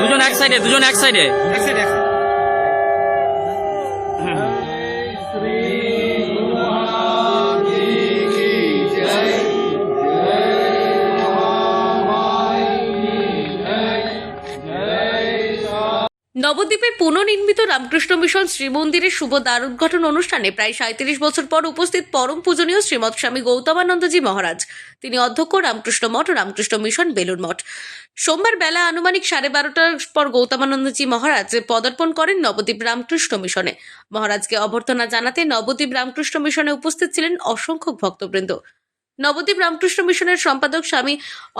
দুজন এক সাইডে দুজন এক সাইডে নবদ্বীপে পুনর্নির্মিত রামকৃষ্ণ মিশন শ্রীমন্দিরের শুভ দ্বার উদ্ঘাটন অনুষ্ঠানে প্রায় সাঁত্রিশ বছর পর উপস্থিত পরম পূজনীয় শ্রীমৎ স্বামী গৌতমানন্দজি মহারাজ। তিনি অধ্যক্ষ রামকৃষ্ণ মঠ ও রামকৃষ্ণ মিশন বেলুর মঠ। সোমবার বেলা আনুমানিক সাড়ে বারোটার পর গৌতমানন্দজি মহারাজ পদার্পণ করেন নবদ্বীপ রামকৃষ্ণ মিশনে। মহারাজকে অভ্যর্থনা জানাতে নবদ্বীপ রামকৃষ্ণ মিশনে উপস্থিত ছিলেন অসংখ্য ভক্তবৃন্দ। নবদ্বীপ রামকৃষ্ণ মিশনের সম্পাদক স্বামী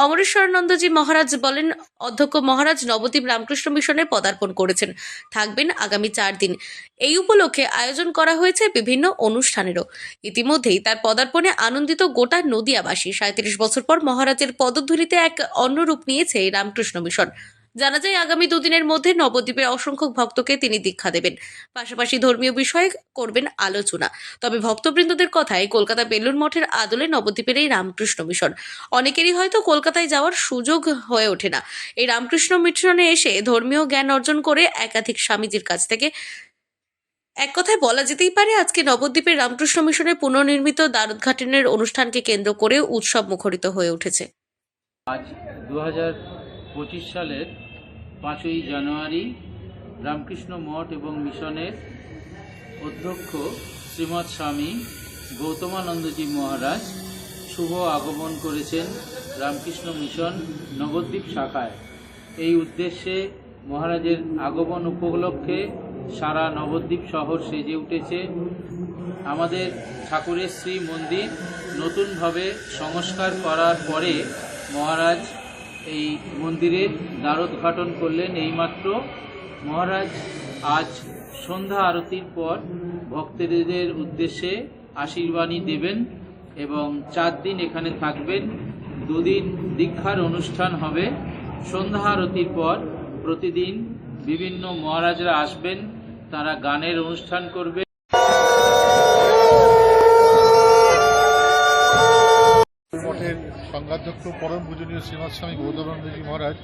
অমরেশ্বরানন্দজি মহারাজ বলেন, অধ্যক্ষ মহারাজ নবদ্বীপ রামকৃষ্ণ মিশনে পদার্পণ করেছেন, থাকবেন আগামী চার দিন। এই উপলক্ষে আয়োজন করা হয়েছে বিভিন্ন অনুষ্ঠানেরও। ইতিমধ্যেই তার পদার্পণে আনন্দিত গোটা নদিয়াবাসী। সাঁত্রিশ বছর পর মহারাজের পদধূলিতে এক অন্য রূপ নিয়েছে রামকৃষ্ণ মিশন। জানা যায় আগামী দুদিনের মধ্যে নবদ্বীপের অসংখ্য ভক্তকে তিনি দীক্ষা দেবেন। পাশাপাশি ধর্মীয় বিষয়ে করবেন আলোচনা। তবে ভক্তবৃন্দদের কথায় কলকাতা বেলুর মঠের আদলে নবদ্বীপের এই রামকৃষ্ণ মিশন। অনেকেরই হয়তো কলকাতায় যাওয়ার সুযোগ হয়ে ওঠে না। এই রামকৃষ্ণ মিশনে এসে ধর্মীয় জ্ঞান অর্জন করে একাধিক স্বামীজির কাছ থেকে এক কথায় বলা যেতেই পারে, আজকে নবদ্বীপের রামকৃষ্ণ মিশনের পুনর্নির্মিত দ্বারোদ্ঘাটনের অনুষ্ঠানকে কেন্দ্র করে উৎসব মুখরিত হয়ে উঠেছে। আজ দু হাজার পঁচিশ সালের পাঁচই জানুয়ারি রামকৃষ্ণ মঠ এবং মিশনের অধ্যক্ষ শ্রীমৎ স্বামী গৌতমানন্দজি মহারাজ শুভ আগমন করেছেন রামকৃষ্ণ মিশন নবদ্বীপ শাখায়। এই উদ্দেশ্যে মহারাজের আগমন উপলক্ষে সারা নবদ্বীপ শহর সেজে উঠেছে। আমাদের ঠাকুরের শ্রী মন্দির নতুনভাবে সংস্কার করার পরে মহারাজ এই মন্দিরের দ্বারোদ্ঘাটন করলেন এইমাত্র মহারাজ। আজ সন্ধ্যা আরতির পর ভক্তদের উদ্দেশ্যে আশীর্বাণী দেবেন এবং চার দিন এখানে থাকবেন। দুদিন দীক্ষার অনুষ্ঠান হবে। সন্ধ্যা আরতির পর প্রতিদিন বিভিন্ন মহারাজরা আসবেন, তারা গানের অনুষ্ঠান করবে। সংঘাধ্যক্ষ পরম পূজনীয় শ্রীমৎ স্বামী গৌতমানন্দজি মহারাজ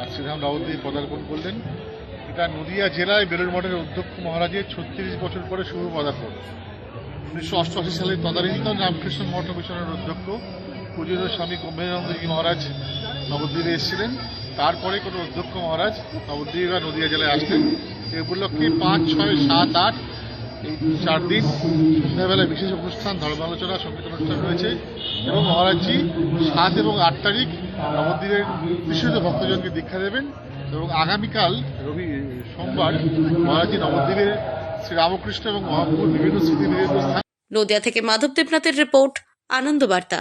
আর শ্রীধাম নবদ্বীপ পদার্পণ করলেন। এটা নদিয়া জেলায় বেলুর মঠের অধ্যক্ষ মহারাজের ছত্রিশ বছর পরে শুভ পদার্পণ। উনিশশো অষ্টআশি সালে তদানীতন রামকৃষ্ণ মঠ মিশনের অধ্যক্ষ পূজনীয় স্বামী গম্ভীরানন্দজি মহারাজ নবদ্বীপে এসেছিলেন। তারপরে কোনো অধ্যক্ষ মহারাজ নবদ্বীপ বা নদিয়া জেলায় আসলেন। এই উপলক্ষে পাঁচ ছয় সাত আট এই চার দিন সন্ধ্যাবেলায় বিশেষ অনুষ্ঠান ধর্মালোচনা সংগীত অনুষ্ঠান রয়েছে এবং মহারাজজি সাত এবং আট তারিখ নবদ্বীপের বিশেষ ভক্তজনকে দীক্ষা দেবেন এবং আগামীকাল রবি, সোমবার মহারাজজি নবদ্বীপের শ্রী রামকৃষ্ণ এবং মহাপ্রভুর বিভিন্ন স্মৃতি নদিয়া থেকে মাধব দেবনাথের রিপোর্ট আনন্দ বার্তা